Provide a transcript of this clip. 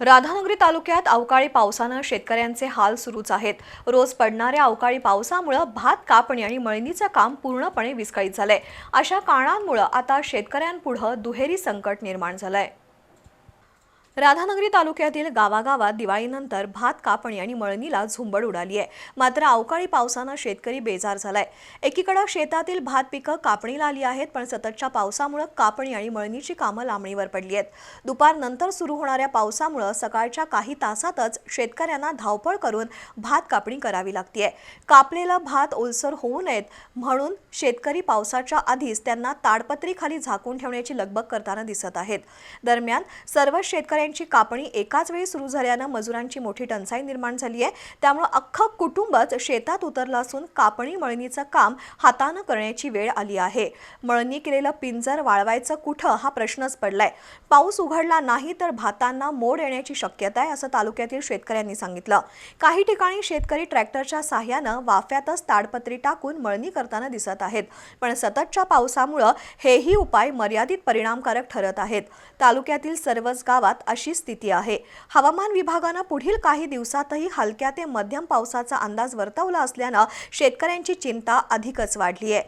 राधानगरी तालुक्यात अवकाळी पावसानं शेतकऱ्यांचे हाल सुरूच आहेत. रोज पडणाऱ्या अवकाळी पावसामुळं भात कापणी आणि मळणीचं काम पूर्णपणे विस्कळीत झालंय. अशा कारणांमुळं आता शेतकऱ्यांपुढं दुहेरी संकट निर्माण झालंय. राधानगरी तालुक्यातील गावागावात दिवाळीनंतर भात कापणी आणि मळणीला झुंबड उडाली आहे. मात्र अवकाळी पावसानं शेतकरी बेजार झालाय. एकीकडे शेतातील भात पिकं कापणीला आली आहेत पण सततच्या पावसामुळे कापणी आणि मळणीची कामं लांबणीवर पडली आहेत. दुपारनंतर सुरू होणाऱ्या पावसामुळे सकाळच्या काही तासातच शेतकऱ्यांना धावपळ करून भात कापणी करावी लागतीये. कापलेला भात ओलसर होऊ नयेत म्हणून शेतकरी पावसाच्या आधीच त्यांना ताडपत्रीखाली झाकून ठेवण्याची लगबग करताना दिसत आहेत. दरम्यान सर्व शेतकऱ्यांची कापणी एकाच वेळी सुरू झाल्यानं मजुरांची मोठी टंचाई निर्माण झाली आहे. त्यामुळे अख्खं कुटुंबच शेतात उतरलं असून कापणी मळणीचं काम हातानं करण्याची वेळ आली आहे. मळणी केलेलं पिंजर वाळवायचं कुठं हा प्रश्नच पडलाय. पाऊस उघडला नाही तर भातांना मोड येण्याची शक्यता आहे असं तालुक्यातील शेतकऱ्यांनी सांगितलं. काही ठिकाणी शेतकरी ट्रॅक्टरच्या साह्यानं वाफ्यातच ताडपत्री टाकून मळणी करताना दिसत आहेत. पण सततच्या पावसामुळं हेही उपाय मर्यादित परिणामकारक ठरत आहेत. तालुक्यातील सर्वच गावात अशी स्थिती आहे. हवामान विभागानं पुढील काही दिवसातही हलक्या ते मध्यम पावसाचा अंदाज वर्तवला असल्यानं शेतकऱ्यांची चिंता अधिकच वाढली आहे